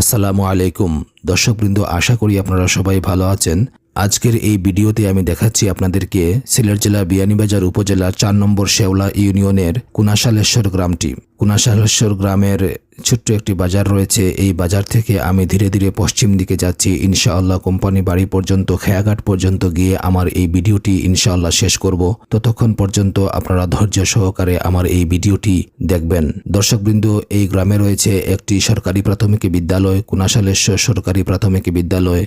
আসসালামু আলাইকুম। দর্শকবৃন্দ, আশা করি আপনারা সবাই ভালো আছেন। আজকের এই ভিডিওতে আমি দেখাচ্ছি আপনাদেরকে সিলেট জেলা বিয়ানীবাজার উপজেলার চার নম্বর শেওলা ইউনিয়নের কুনাশালেশ্বর গ্রামটি। কুনাশালেশ্বর গ্রামের ছোট্ট একটি বাজার রয়েছে। এই বাজার থেকে আমি ধীরে ধীরে পশ্চিম দিকে যাচ্ছি। ইনশাআল্লাহ কোম্পানি বাড়ি পর্যন্ত, খেয়াঘাট পর্যন্ত গিয়ে আমার এই ভিডিওটি ইনশাআল্লাহ শেষ করব। ততক্ষণ পর্যন্ত আপনারা ধৈর্য সহকারে আমার এই ভিডিওটি দেখবেন। দর্শকবৃন্দ, এই গ্রামে রয়েছে একটি সরকারি প্রাথমিক বিদ্যালয়, কুনাশালেশ্বর সরকারি প্রাথমিক বিদ্যালয়।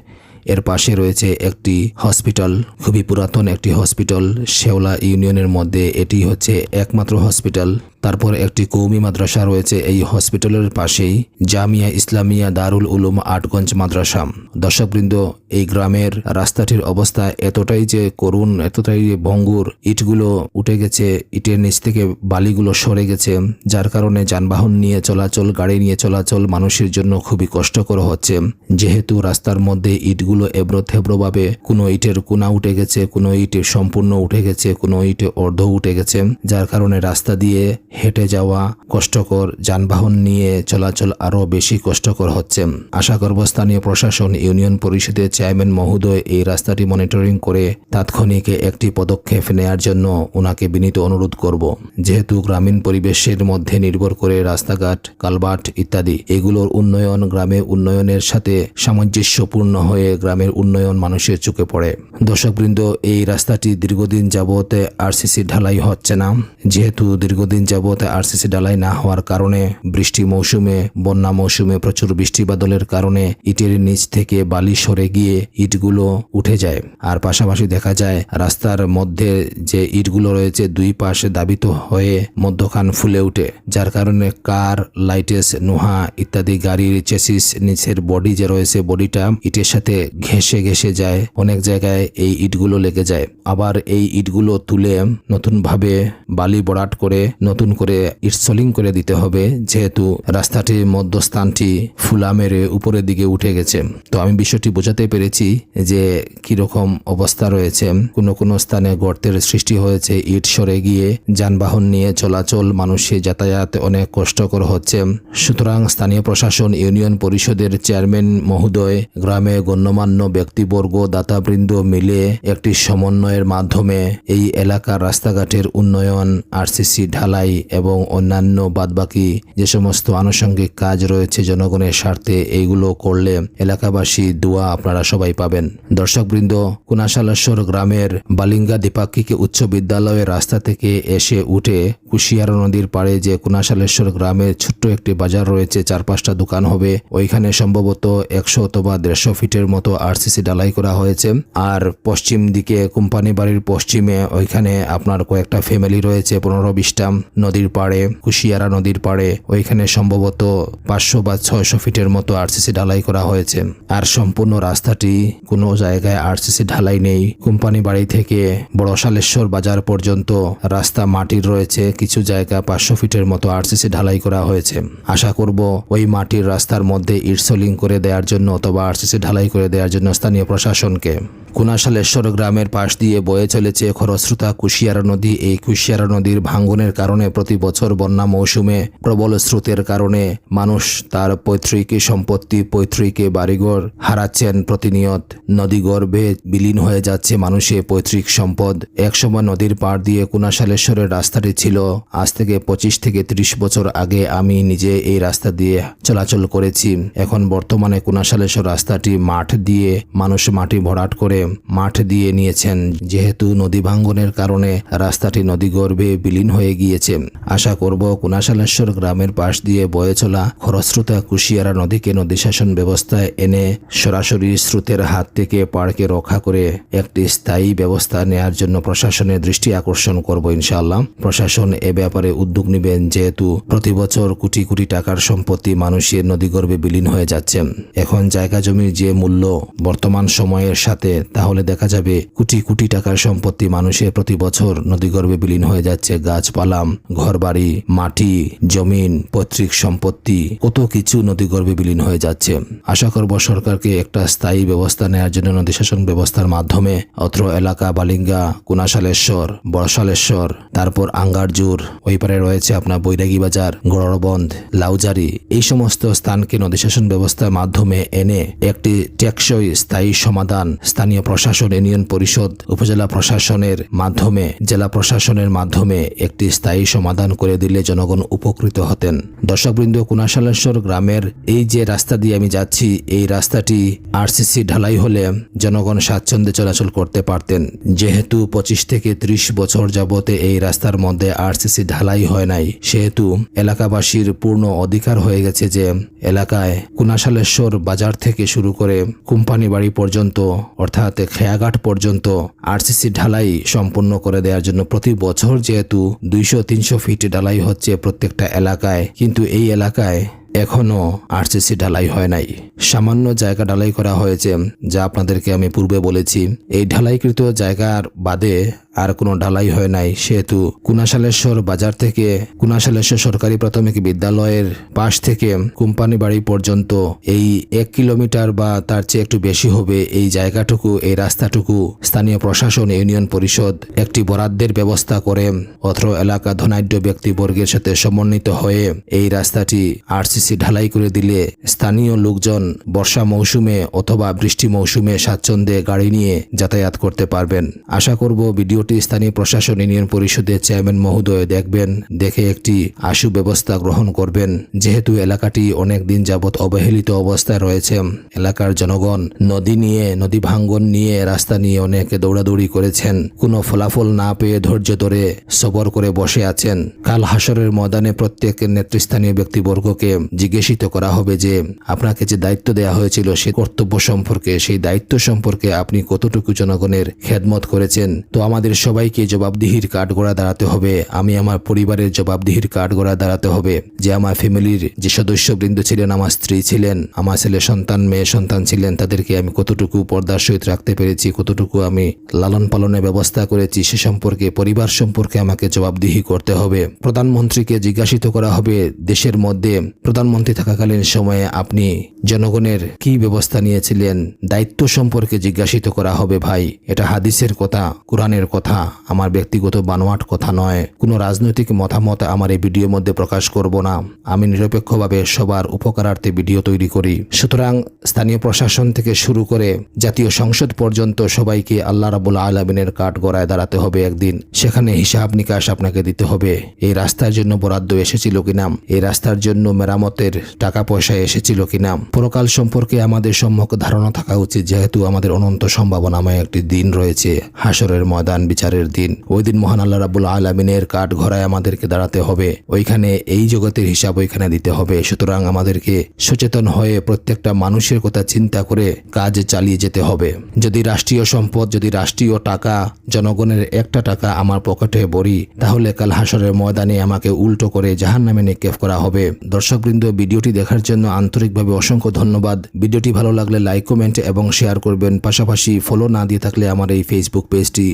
এর পাশে রয়েছে একটি হসপিটাল, খুবই পুরাতন একটি হসপিটাল। শেওলা ইউনিয়নের মধ্যে এটি হচ্ছে একমাত্র হসপিটাল। তারপর একটি কৌমি মাদ্রাসা রয়েছে এই হসপিটালের পাশেই, জামিয়া ইসলামিয়া দারুল উলুম আটগঞ্জ মাদ্রাসা। দর্শকবৃন্দ, এই গ্রামের রাস্তাটির অবস্থা এতটাই যে করুণ, এতটাই যে ভঙ্গুর, ইটগুলো উঠে গেছে, ইটের নিচ থেকে বালিগুলো সরে গেছে, যার কারণে যানবাহন নিয়ে চলাচল, গাড়ি নিয়ে চলাচল মানুষের জন্য খুবই কষ্টকর হচ্ছে। যেহেতু রাস্তার মধ্যে ইটগুলো এবড়ো থেবড়োভাবে কোনো ইটের কোনা উঠে গেছে, কোনো ইটে সম্পূর্ণ উঠে গেছে, কোনো ইটে অর্ধ উঠে গেছে, যার কারণে রাস্তা দিয়ে হেঁটে যাওয়া কষ্টকর যানবাহন নিয়ে চলাচল আরও বেশি কষ্টকর হচ্ছে। আশা করব স্থানীয় প্রশাসন, ইউনিয়ন পরিষদের চেয়ারম্যান মহোদয় এই রাস্তাটি মনিটরিং করে তাৎক্ষণিক একটি পদক্ষেপ নেয়ার জন্য ওনাকে বিনীত অনুরোধ করব। যেহেতু গ্রামীণ পরিবেশের মধ্যে নির্ভর করে রাস্তাঘাট, কালবাট ইত্যাদি, এগুলোর উন্নয়ন গ্রামে উন্নয়নের সাথে সামঞ্জস্যপূর্ণ হয়ে গ্রামের উন্নয়ন মানুষের চোখে পড়ে। দর্শকবৃন্দ, এই রাস্তাটি দীর্ঘদিন যাবতে আরসিসি ঢালাই হচ্ছে না। যেহেতু দীর্ঘদিন যাবত আরসিসি ডালাই না হওয়ার কারণে, বৃষ্টি মৌসুমে, বন্যা মৌসুমে প্রচুর বৃষ্টি বাদলের কারণে ইটের নিচ থেকে বালি সরে গিয়ে ইটগুলো উঠে যায়। আর পাশাপাশি দেখা যায়, রাস্তার মধ্যে যে ইটগুলো রয়েছে দুই পাশে দাবিত হয়ে মধ্যখান ফুলে উঠে। যার কারণে কার, লাইটেস, নোহা ইত্যাদি গাড়ির চেসিস নিচের বডি যে রয়েছে, বডিটা ইটের সাথে ঘেসে ঘেসে যায়। অনেক জায়গায় এই ইটগুলো লেগে যায়। আবার এই ইটগুলো তুলে নতুনভাবে বালি বরাট করে নতুন করে ইটসলিং করে দিতে হবে, যেহেতু রাস্তাটির মধ্যস্থানটি ফুলা মেরে উপরের দিকে উঠে গেছে। তো আমি বিষয়টি বোঝাতে পেরেছি যে কীরকম অবস্থা রয়েছে। কোনো কোনো স্থানে গর্তের সৃষ্টি হয়েছে, ইট সরে গিয়ে যানবাহন নিয়ে চলাচল, মানুষের যাতায়াত অনেক কষ্টকর হচ্ছে। সুতরাং স্থানীয় প্রশাসন, ইউনিয়ন পরিষদের চেয়ারম্যান মহোদয়, গ্রামে গণ্যমান্য ব্যক্তিবর্গ, দাতাবৃন্দ মিলে একটি সমন্বয়ের মাধ্যমে এই এলাকার রাস্তাঘাটের উন্নয়ন, আরসিসি ঢালাই এবং অন্যান্য বাদবাকি যে সমস্ত আনুষঙ্গিক কাজ রয়েছে জনগণের স্বার্থে এইগুলো করলে এলাকাবাসী দোয়া আপনারা সবাই পাবেন। দর্শকবৃন্দ, কুনাশালেশ্বর গ্রামের বালিঙ্গা দ্বিপাক্ষিক উচ্চ বিদ্যালয়ের রাস্তা থেকে এসে উঠে কুশিয়ারা নদীর পাড়ে যে কুনাশালেশ্বর গ্রামের ছোট্ট একটি বাজার রয়েছে চার পাঁচটা দোকান হবে। ওইখানে সম্ভবত একশো অথবা দেড়শো ফিটের মতো আরসিসি ডালাই করা হয়েছে। আর পশ্চিম দিকে কোম্পানি বাড়ির পশ্চিমে ওইখানে আপনার কয়েকটা ফ্যামিলি রয়েছে, পনেরো বিশটা। নদীর পাড়ে, কুশিয়ারা নদীর পাড়ে, ওইখানে সম্ভবত পাঁচশো বা ছয়শো ফিটের মতো আরসিসি ঢালাই করা হয়েছে। আর সম্পূর্ণ রাস্তাটি কোনো জায়গায় আরসিসি ঢালাই নেই। কোম্পানি বাড়ি থেকে বড়শালেশ্বর বাজার পর্যন্ত রাস্তা মাটির রয়েছে। কিছু জায়গা পাঁচশো ফিটের মতো আরসিসি ঢালাই করা হয়েছে। আশা করব ওই মাটির রাস্তার মধ্যে ইটসলিং করে দেওয়ার জন্য অথবা আরসিসি ঢালাই করে দেওয়ার জন্য স্থানীয় প্রশাসনকে। কুনাশালেশ্বর গ্রামের পাশ দিয়ে বয়ে চলেছে খরস্রোতা কুশিয়ারা নদী। এই কুশিয়ারা নদীর ভাঙ্গনের কারণে প্রতি বছর বন্যা মৌসুমে প্রবল স্রোতের কারণে মানুষ তার পৈতৃক সম্পত্তি, পৈতৃক বাড়িঘর হারাচ্ছেন প্রতিনিয়ত। নদী গর্ভে বিলীন হয়ে যাচ্ছে মানুষের পৈতৃক সম্পদ। একসময় নদীর পাড় দিয়ে কুনাশালেশ্বরের রাস্তাটি ছিল। আজ থেকে পঁচিশ থেকে ত্রিশ বছর আগে আমি নিজে এই রাস্তা দিয়ে চলাচল করেছি। এখন বর্তমানে কুনাশালেশ্বর রাস্তাটি মাঠ দিয়ে মানুষ মাটি ভরাট করে মাঠ দিয়ে নিয়েছেন। যেহেতু নদী ভাঙ্গনের কারণে রাস্তাটি নদী গর্ভে বিলীন হয়ে গিয়েছে। আশা করব কুনাশালেশ্বর গ্রামের পাশ দিয়ে বয়ে চলা খরস্রোতা কুশিয়ারা নদীকে নদী শাসন ব্যবস্থায় এনে সরাসরি স্রোতের হাত থেকে পাড়কে রক্ষা করে একটি স্থায়ী ব্যবস্থা নেয়ার জন্য প্রশাসনের দৃষ্টি আকর্ষণ করব ইনশাআল্লাহ। প্রশাসন এ ব্যাপারে উদ্যোগ নেবেন যেহেতু প্রতি বছর কোটি কোটি টাকার সম্পত্তি মানুষের নদীগর্ভে বিলীন হয়ে যাচ্ছে। এখন জায়গা জমির যে মূল্য বর্তমান সময়ের সাথে তাহলে দেখা যাবে কোটি কোটি টাকার সম্পত্তি মানুষের প্রতি বছর নদীগর্ভে বিলীন হয়ে যাচ্ছে গাছপালা, ঘরবাড়ি, মাটি, জমিন, পৈতৃক সম্পত্তি, কত কিছু নদীগর্ভে বিলীন হয়ে যাচ্ছে। আশা করব সরকারকে একটা স্থায়ী ব্যবস্থা নেওয়ার জন্য নদী শাসন ব্যবস্থার মাধ্যমে অত্র এলাকা, বালিঙ্গা, কুনাশালেশ্বর, বড়শালেশ্বর, তারপর আঙ্গারজুর, ওই পারে রয়েছে আপনার বৈরাগী বাজার গড়বন্ধ লাউজারি, এই সমস্ত স্থানকে নদী শাসন ব্যবস্থার মাধ্যমে এনে একটি টেকসই স্থায়ী সমাধান স্থানীয় প্রশাসন ইউনিয়ন পরিষদ উপজেলা প্রশাসনের মাধ্যমে, জেলা প্রশাসনের মাধ্যমে একটি স্থায়ী সমাধান করে দিলে জনগণ উপকৃত হতেন। দর্শকবৃন্দ, কুনাশালেশ্বর গ্রামের এই যে রাস্তা দিয়ে আমি যাচ্ছি, এই রাস্তাটি আরসিসি ঢালাই হলে জনগণ স্বাচ্ছন্দ্যে চলাচল করতে পারতেন। যেহেতু পঁচিশ থেকে ত্রিশ বছর যাবতে এই রাস্তার মধ্যে আরসিসি ঢালাই হয় নাই, সেহেতু এলাকাবাসীর পূর্ণ অধিকার হয়ে গেছে যে এলাকায় কুনাশালেশ্বর বাজার থেকে শুরু করে কোম্পানি বাড়ি পর্যন্ত, অর্থাৎ খেয়াঘাট পর্যন্ত আরসিসি ঢালাই সম্পূর্ণ করে দেওয়ার জন্য প্রতি বছর যেহেতু দুইশো, তিনশো ফিট ঢালাই হচ্ছে প্রত্যেকটা এলাকায়, কিন্তু এই এলাকায় এখনও আরসিসি ঢালাই হয় নাই। সামান্য জায়গা ঢালাই করা হয়েছে, যা আপনাদেরকে আমি পূর্বে বলেছি। এই ঢালাইকৃত জায়গার বাদে আর কোনো ঢালাই হয় নাই। সেহেতু কুনাশালেশ্বর বাজার থেকে, কুনাশালেশ্বর সরকারি প্রাথমিক বিদ্যালয়ের পাশ থেকে কোম্পানি বাড়ি পর্যন্ত এই এক কিলোমিটার বা তার চেয়ে একটু বেশি হবে এই জায়গাটুকু, এই রাস্তাটুকু স্থানীয় প্রশাসন, ইউনিয়ন পরিষদ একটি বরাদ্দের ব্যবস্থা করে অত্র এলাকা ধনাঢ্য ব্যক্তিবর্গের সাথে সমন্বিত হয়ে এই রাস্তাটি আরসিসি ঢালাই করে দিলে স্থানীয় লোকজন বর্ষা মৌসুমে অথবা বৃষ্টি মৌসুমে স্বাচ্ছন্দ্যে গাড়ি নিয়ে যাতায়াত করতে পারবেন। আশা করব ভিডিওটি স্থানীয় প্রশাসন ইউনিয়ন পরিষদের চেয়ারম্যান মহোদয় দেখবেন, দেখে একটি আশু ব্যবস্থা গ্রহণ করবেন। যেহেতু এলাকাটি অনেক দিন যাবৎ অবহেলিত অবস্থায় রয়েছে, এলাকার জনগণ নদী নিয়ে, নদী ভাঙ্গন নিয়ে রাস্তা নিয়ে অনেক দৌড়াদৌড়ি করেছেন। কোনো ফলাফল না পেয়ে ধৈর্য ধরে সবর করে বসে আছেন। কাল হাসরের ময়দানে প্রত্যেক নেতৃস্থানীয় ব্যক্তিবর্গকে জিজ্ঞাসিত করা হবে যে, আপনাকে যে দায়িত্ব দেওয়া হয়েছিল সে কর্তব্য সম্পর্কে, সেই দায়িত্ব সম্পর্কে আপনি কতটুকু জনগণের খেদমত করেছেন? তো আমাদের সবাইকে জবাবদিহির কাঠ গড়া দাঁড়াতে হবে। আমি আমার পরিবারের জবাবদিহির কাঠ গড়া দাঁড়াতে হবে। যে আমার ফ্যামিলির যে সদস্যবৃন্দ ছিলেন, আমার স্ত্রী ছিলেন, আমার ছেলে সন্তান, মেয়ে সন্তান ছিলেন, তাদেরকে আমি কতটুকু পর্দার সহিত রাখতে পেরেছি, কতটুকু আমি লালন পালনের ব্যবস্থা করেছি, সে সম্পর্কে, পরিবার সম্পর্কে আমাকে জবাবদিহি করতে হবে। প্রধানমন্ত্রীকে জিজ্ঞাসিত করা হবে, দেশের মধ্যে প্রধানমন্ত্রী থাকাকালীন সময়ে আপনি জনগণের কি ব্যবস্থা নিয়েছিলেন? দায়িত্ব সম্পর্কে জিজ্ঞাসিত করা হবে, ভাই। এটা হাদিসের কথা, কোরআনের কথা। আমার ব্যক্তিগত বানোয়াট কথা নয়। কোনো রাজনৈতিক মতামত আমার এই ভিডিওর মধ্যে প্রকাশ করব না। আমি নিরপেক্ষভাবে সবার উপকারার্থে ভিডিও তৈরি করি। সুতরাং স্থানীয় প্রশাসন থেকে শুরু করে জাতীয় সংসদ পর্যন্ত সবাইকে আল্লাহ রাবুল আলমিনের কাঠ গড়ায় দাঁড়াতে হবে একদিন। সেখানে হিসাব নিকাশ আপনাকে দিতে হবে। এই রাস্তার জন্য বরাদ্দ এসেছিল কিনা? এই রাস্তার জন্য মেরামতের টাকা পয়সা এসেছিল কিনা? পরকাল সম্পর্কে আমাদের সম্মুখ ধারণা থাকা উচিত, যেহেতু আমাদের অনন্ত সম্ভাবনাময় একটি দিন রয়েছে। হাসরের ময়দান বিচারের দিন। ওই দিন মহান আল্লাহ রাবুল আলমিনের কাঠ ঘরায় আমাদেরকে দাঁড়াতে হবে। ওইখানে এই জগতের হিসাব ওইখানে দিতে হবে। সুতরাং আমাদেরকে সচেতন হয়ে প্রত্যেকটা মানুষের কথা চিন্তা করে কাজ চালিয়ে যেতে হবে। যদি রাষ্ট্রীয় সম্পদ, যদি রাষ্ট্রীয় টাকা, জনগণের একটা টাকা আমার পকেটে বড়ি, তাহলে কাল হাসরের ময়দানে আমাকে উল্টো করে জাহান নামে নিক্ষেপ করা হবে। দর্শকবৃন্দ, ভিডিওটি দেখার জন্য আন্তরিকভাবে অসংখ্য ধন্যবাদ। ভিডিওটি ভালো লাগলে লাইক, কমেন্ট এবং শেয়ার করবেন। পাশাপাশি ফলো না দিয়ে থাকলে আমার এই ফেসবুক পেজটি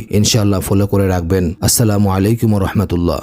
ইনশাআল্লাহ ফলো করে রাখবেন। আসসালামু আলাইকুম রহমতুল্লাহ।